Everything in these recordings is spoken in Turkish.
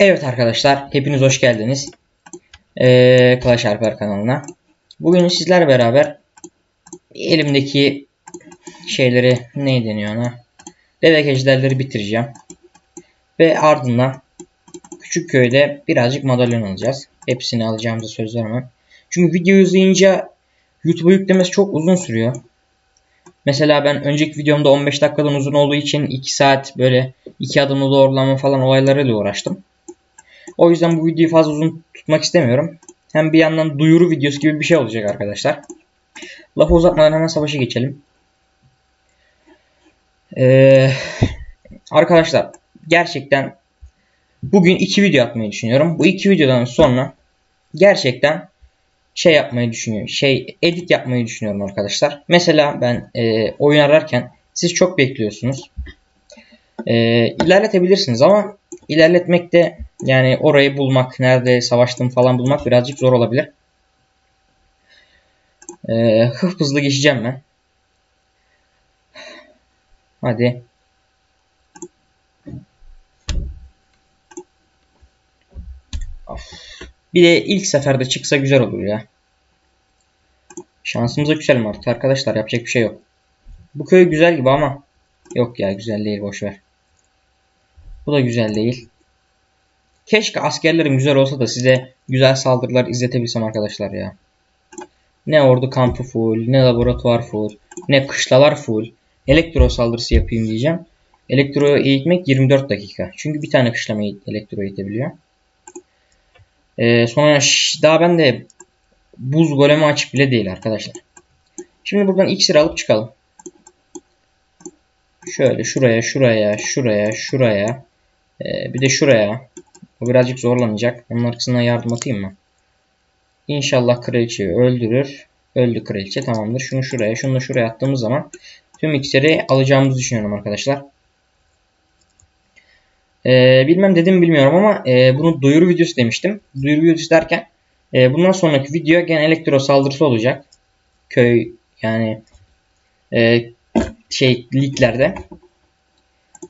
Evet arkadaşlar, hepiniz hoş geldiniz. Ee, Clash Harper kanalına. Bugün sizler beraber elimdeki şeyleri ne deniyor ona? Bebek ejderleri bitireceğim. Ve ardından küçük köyde birazcık madalyon alacağız. Hepsini alacağımıza söz vermem. Çünkü videoyu izleyince YouTube'a yüklemesi çok uzun sürüyor. Mesela ben önceki videomda 15 dakikadan uzun olduğu için 2 saat böyle 2 adımlı doğrulama falan olaylarıyla uğraştım. O yüzden bu videoyu fazla uzun tutmak istemiyorum. Hem bir yandan duyuru videosu gibi bir şey olacak arkadaşlar. Lafı uzatmadan hemen savaşa geçelim. Ee, arkadaşlar gerçekten bugün iki video atmayı düşünüyorum. Bu iki videodan sonra gerçekten şey yapmayı düşünüyorum. Şey edit yapmayı düşünüyorum arkadaşlar. Mesela ben e, oyun ararken siz çok bekliyorsunuz. E, ilerletebilirsiniz ama ilerletmekte yani orayı bulmak, nerede savaştım falan bulmak birazcık zor olabilir. E, hıf hızlı geçeceğim ben. Hadi. Of. Bir de ilk seferde çıksa güzel olur ya. Şansımıza küselim artık arkadaşlar. Yapacak bir şey yok. Bu köy güzel gibi ama. Yok ya güzel değil boşver. Bu da güzel değil. Keşke askerlerim güzel olsa da size güzel saldırılar izletebilsem arkadaşlar ya. Ne ordu kampı full, ne laboratuvar full, ne kışlalar full. Elektro saldırısı yapayım diyeceğim. Elektroyu eğitmek 24 dakika. Çünkü bir tane kışlama elektro eğitebiliyor. Ee, sonra daha ben de buz golemi açık bile değil arkadaşlar. Şimdi buradan iksir alıp çıkalım. Şöyle şuraya, şuraya, şuraya, şuraya. Ee, bir de şuraya. Bu birazcık zorlanacak. Onun arkasından yardım atayım mı? İnşallah kraliçeyi öldürür. Öldü kraliçe tamamdır. Şunu şuraya, şunu da şuraya attığımız zaman tüm iksiri alacağımızı düşünüyorum arkadaşlar. Ee, bilmem dedim bilmiyorum ama e, bunu duyuru videosu demiştim. Duyuru videosu derken e, bundan sonraki video gene elektro saldırısı olacak. Köy yani e, şey liglerde.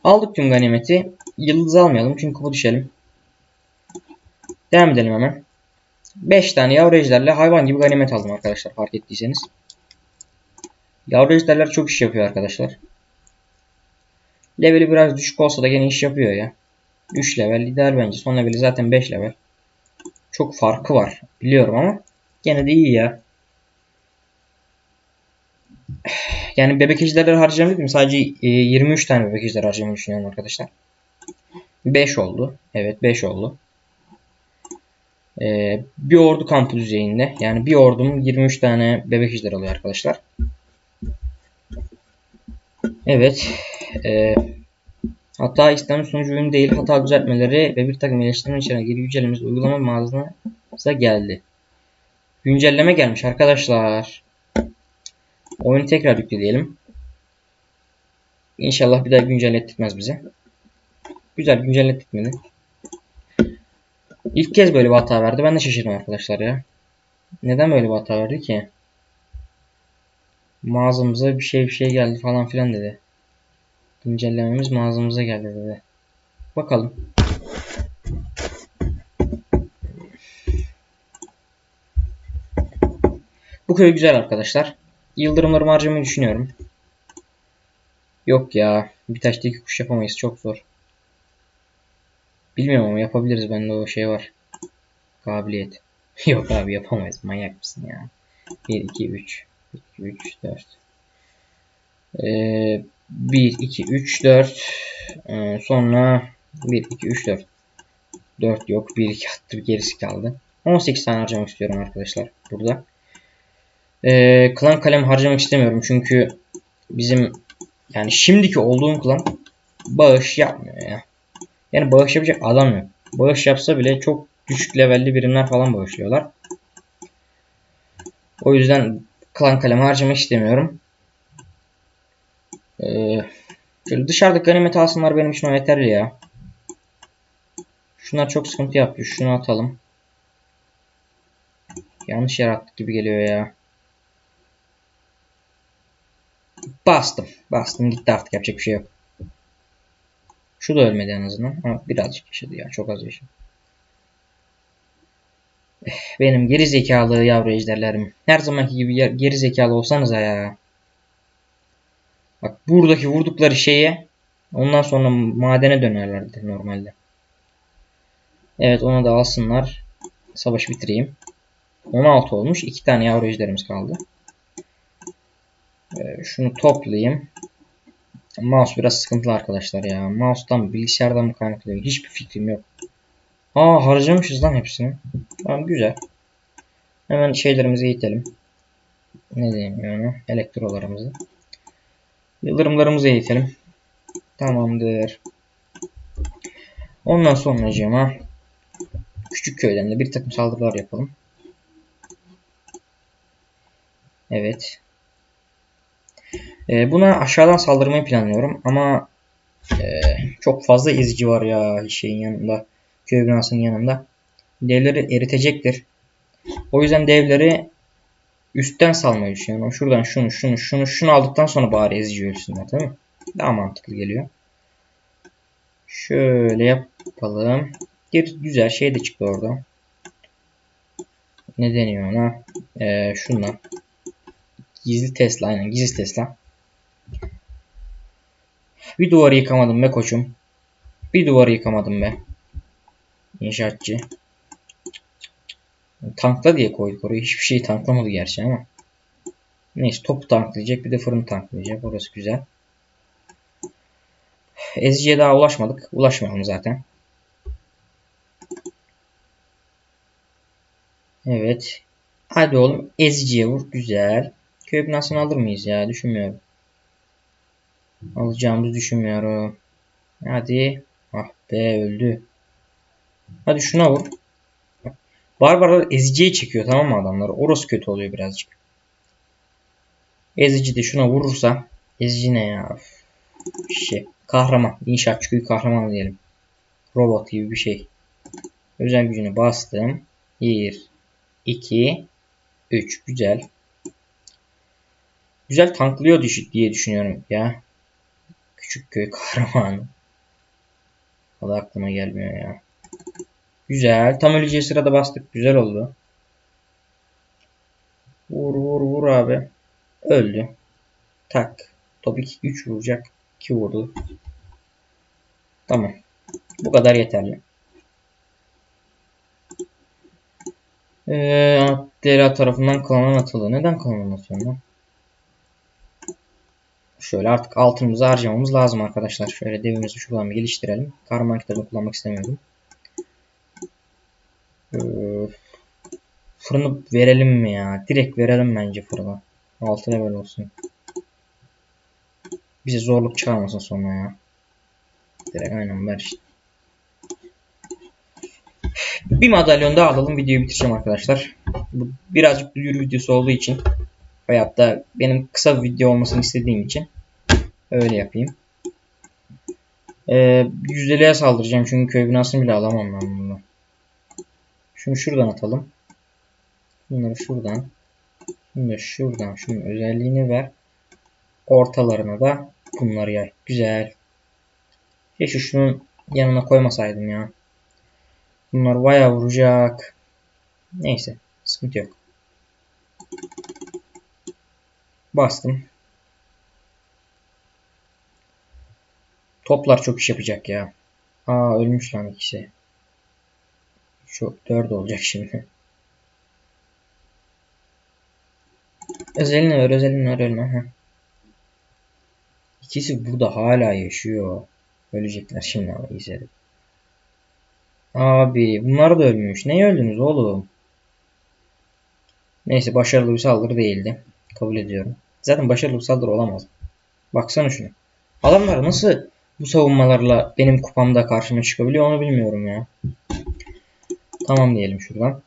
Aldık tüm ganimeti. Yıldız almayalım çünkü kupa düşelim. Devam edelim hemen. 5 tane yavru ejderle hayvan gibi ganimet aldım arkadaşlar fark ettiyseniz. Yavru ejderler çok iş yapıyor arkadaşlar. Leveli biraz düşük olsa da gene iş yapıyor ya. 3 level ideal bence. Son leveli zaten 5 level. Çok farkı var. Biliyorum ama gene de iyi ya. Yani bebek ejderleri harcamayı dedim. Sadece 23 tane bebek ejder harcamayı düşünüyorum arkadaşlar. 5 oldu. Evet 5 oldu. Ee, bir ordu kampı düzeyinde. Yani bir ordum 23 tane bebek ejder alıyor arkadaşlar. Evet. Ee, hata istenen sonucu ürün değil. Hata düzeltmeleri ve bir takım iyileştirme içeren geri güncellememiz uygulama mağazanıza geldi. Güncelleme gelmiş arkadaşlar. Oyunu tekrar yükleyelim. İnşallah bir daha güncellettirmez bize. Güzel güncellettirmedi. İlk kez böyle bir hata verdi. Ben de şaşırdım arkadaşlar ya. Neden böyle bir hata verdi ki? Mağazamıza bir şey bir şey geldi falan filan dedi. Güncellememiz mağazamıza geldi dedi. Bakalım. Bu köy güzel arkadaşlar. Yıldırımlarımı harcamayı düşünüyorum. Yok ya. Bir taşta iki kuş yapamayız. Çok zor. Bilmiyorum ama yapabiliriz. Bende o şey var. Kabiliyet. Yok abi yapamayız. Manyak mısın ya? 1, 2, 3. 2, 3, 4. Ee, 1, 2, 3, 4. Ee, sonra 1, 2, 3, 4. 4 yok. 1, 2 attır. Gerisi kaldı. 18 tane harcamak istiyorum arkadaşlar. Burada. Ee, klan kalem harcamak istemiyorum. Çünkü bizim yani şimdiki olduğum klan bağış yapmıyor ya. Yani bağış yapacak adam yok. Bağış yapsa bile çok düşük levelli birimler falan bağışlıyorlar. O yüzden klan kalemi harcamak istemiyorum. Ee, dışarıdaki ganimet alsınlar benim için o yeterli ya. Şunlar çok sıkıntı yapıyor. Şunu atalım. Yanlış yarattık gibi geliyor ya. Bastım. Bastım gitti artık yapacak bir şey yok. Şu da ölmedi en azından. Ama birazcık yaşadı ya. Çok az yaşadı. Eh, Benim geri zekalı yavru ejderlerim. Her zamanki gibi geri zekalı olsanıza ya. Bak buradaki vurdukları şeye ondan sonra madene dönerlerdi normalde. Evet onu da alsınlar. Savaşı bitireyim. 16 olmuş. 2 tane yavru ejderimiz kaldı. Ee, şunu toplayayım. Mouse biraz sıkıntılı arkadaşlar ya. Mouse'dan bilgisayardan mı kaynaklanıyor? Hiçbir fikrim yok. Aa harcamışız lan hepsini. Tamam güzel. Hemen şeylerimizi eğitelim. Ne diyeyim yani? Elektrolarımızı. Yıldırımlarımızı eğitelim. Tamamdır. Ondan sonracığıma küçük köyden de bir takım saldırılar yapalım. Evet. Ee, buna aşağıdan saldırmayı planlıyorum ama e, çok fazla ezici var ya şeyin yanında. Köy binasının yanında. Devleri eritecektir. O yüzden devleri üstten salmayı düşünüyorum. Şuradan şunu şunu şunu şunu aldıktan sonra bari ezici ölsünler değil mi? Daha mantıklı geliyor. Şöyle yapalım. Bir güzel şey de çıktı orada. Ne deniyor ona? Ee, şundan. Gizli Tesla aynen gizli Tesla. Bir duvarı yıkamadım be koçum. Bir duvarı yıkamadım be. İnşaatçı. Tankla diye koyduk oraya. Hiçbir şeyi tanklamadı gerçi ama. Neyse topu tanklayacak bir de fırını tanklayacak. Orası güzel. Ezici'ye daha ulaşmadık. Ulaşmayalım zaten. Evet. Hadi oğlum Ezici'ye vur. Güzel. Köy binasını alır mıyız ya? Düşünmüyorum. Alacağımızı düşünmüyorum. Hadi. Ah be öldü. Hadi şuna vur. Barbarlar eziciye çekiyor tamam mı adamları? Orası kötü oluyor birazcık. Ezici de şuna vurursa. Ezici ne ya? Şey. Kahraman. İnşaatçı köyü kahraman diyelim. Robot gibi bir şey. Özel gücünü bastım. 1, 2, 3. Güzel. Güzel tanklıyor diye düşünüyorum ya. Küçük köy kahramanı. O aklıma gelmiyor ya. Güzel. Tam öleceği sırada bastık. Güzel oldu. Vur vur vur abi. Öldü. Tak. Top 2 3 vuracak. 2 vurdu. Tamam. Bu kadar yeterli. Ee, Dera tarafından klanan atıldı. Neden klanan atıyor lan? Şöyle artık altınımızı harcamamız lazım arkadaşlar. Şöyle devimizi şuradan bir geliştirelim. Kahraman kitabını kullanmak istemiyorum. Ee, fırını verelim mi ya? Direkt verelim bence fırını. 6 level olsun. Bize zorluk çıkarmasın sonra ya. Direkt aynen ver işte. Bir madalyon daha alalım. Videoyu bitireceğim arkadaşlar. Bu birazcık duyuru videosu olduğu için veyahut da benim kısa bir video olmasını istediğim için öyle yapayım. Ee, yüzdeliğe saldıracağım çünkü köy binasını bile alamam ben bununla. Şunu şuradan atalım. Bunları şuradan. Şunu da şuradan. Şunun özelliğini ver. Ortalarına da bunları yay. Güzel. Keşke şunun yanına koymasaydım ya. Bunlar bayağı vuracak. Neyse. Sıkıntı yok. Bastım. Toplar çok iş yapacak ya. Aa ölmüş lan ikisi. Şu 4 olacak şimdi. Özelini ver, özelini ver, ölme. Heh. İkisi burada hala yaşıyor. Ölecekler şimdi ama izledim. Abi bunlar da ölmüş. Ne öldünüz oğlum? Neyse başarılı bir saldırı değildi. Kabul ediyorum. Zaten başarılı bir saldırı olamaz. Baksana şunu. Adamlar nasıl bu savunmalarla benim kupamda karşıma çıkabiliyor onu bilmiyorum ya. Tamam diyelim şuradan.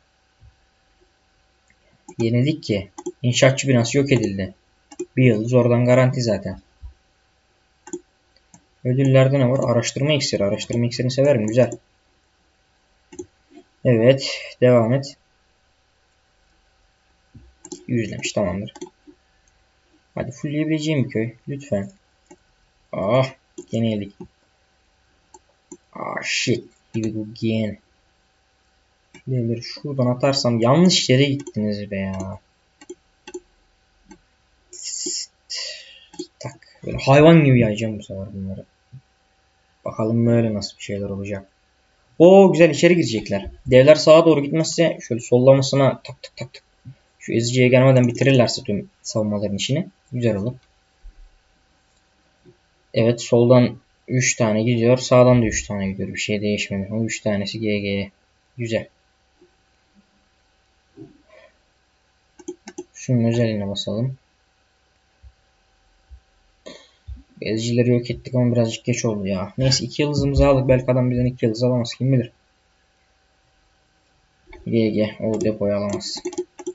Yenildik ki. İnşaatçı binası yok edildi. Bir yıldız oradan garanti zaten. Ödüllerde ne var? Araştırma iksiri. Araştırma iksirini severim. Güzel. Evet. Devam et. Yüzlemiş. Tamamdır. Hadi fullleyebileceğim bir köy. Lütfen. Ah. Gene yedik. Ah shit. Here we go again. Şuradan atarsam yanlış yere gittiniz be ya. Tak. Böyle hayvan gibi yayacağım bu sefer bunları. Bakalım böyle nasıl bir şeyler olacak. O güzel içeri girecekler. Devler sağa doğru gitmezse şöyle sollamasına tak tak tak tak. Şu eziciye gelmeden bitirirlerse tüm savunmaların işini. Güzel olur. Evet soldan 3 tane gidiyor. Sağdan da 3 tane gidiyor. Bir şey değişmedi. O 3 tanesi GG. Güzel. Şunun özelliğine basalım. Ezicileri yok ettik ama birazcık geç oldu ya. Neyse 2 yıldızımızı aldık. Belki adam bizden 2 yıldız alamaz. Kim bilir. GG. O depoyu alamaz.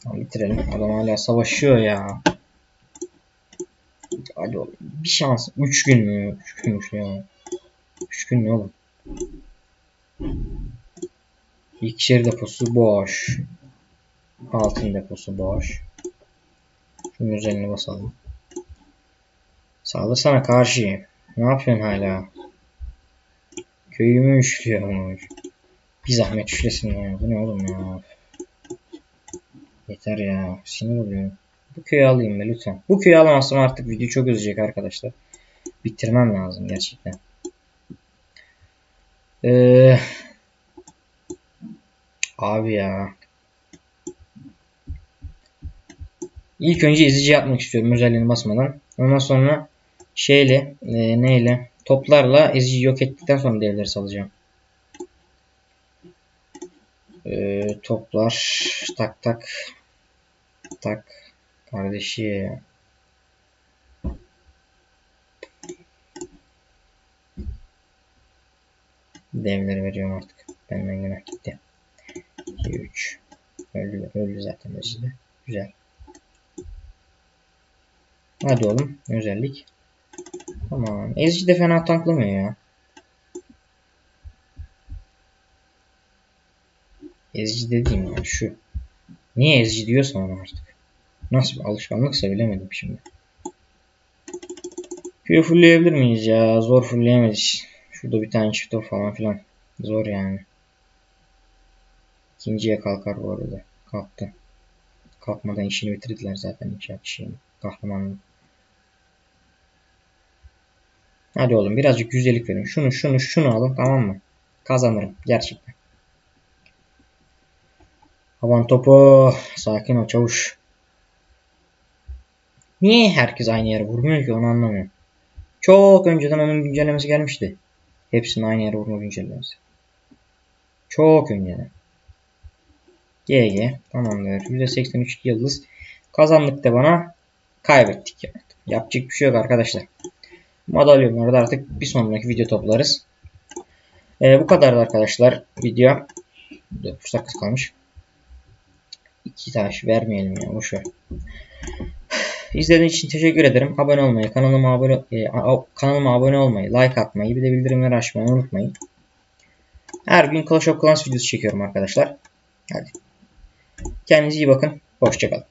Tamam bitirelim. Adam hala savaşıyor ya. Hadi oğlum. Bir şans. 3 gün mü? 3 günmüş ya. 3 gün ne oğlum? İkişer deposu boş. Altın deposu boş. Şunun üzerine basalım. Saldırsana karşı. Ne yapıyorsun hala? Köyümü üşlüyormuş. Bir zahmet üşlesin ya. Bu ne oğlum ya? Yeter ya. Sinir oluyorum. Bu köyü alayım be lütfen. Bu köyü alamazsam artık video çok uzayacak arkadaşlar. Bitirmem lazım gerçekten. Ee, abi ya. İlk önce ezici yapmak istiyorum özelliğini basmadan. Ondan sonra şeyle e, neyle toplarla ezici yok ettikten sonra devleri salacağım. Ee, toplar tak tak tak kardeşi devleri veriyorum artık. Benden günah gitti. 2 3 öldü, öldü zaten ezici. Güzel. Hadi oğlum özellik. Tamam. Ezici de fena tanklamıyor ya. Ezici dediğim ya şu. Niye ezici diyorsan ona artık. Nasıl bir alışkanlıksa bilemedim şimdi. Köyü fullleyebilir miyiz ya? Zor fullleyemedik. Şurada bir tane çift falan filan. Zor yani. İkinciye kalkar bu arada. Kalktı. Kalkmadan işini bitirdiler zaten iki kişinin. Kahramanlığı. Hadi oğlum birazcık güzellik verin. Şunu şunu şunu alın tamam mı? Kazanırım gerçekten. Havan topu. Sakin ol çavuş. Niye herkes aynı yere vurmuyor ki onu anlamıyorum. Çok önceden onun güncellemesi gelmişti. Hepsinin aynı yere vurma güncellemesi. Çok önceden. GG. Tamamdır. %83 yıldız. Kazandık da bana. Kaybettik. Yani. Yapacak bir şey yok arkadaşlar. Madalyonları da artık bir sonraki video toplarız. Ee, bu kadardı arkadaşlar video. 9 dakika kalmış. İki taş vermeyelim ya boşver. İzlediğiniz için teşekkür ederim. Abone olmayı, kanalıma abone e, kanalıma abone olmayı, like atmayı, bir de bildirimleri açmayı unutmayın. Her gün Clash of Clans videosu çekiyorum arkadaşlar. Hadi. Kendinize iyi bakın. Hoşçakalın.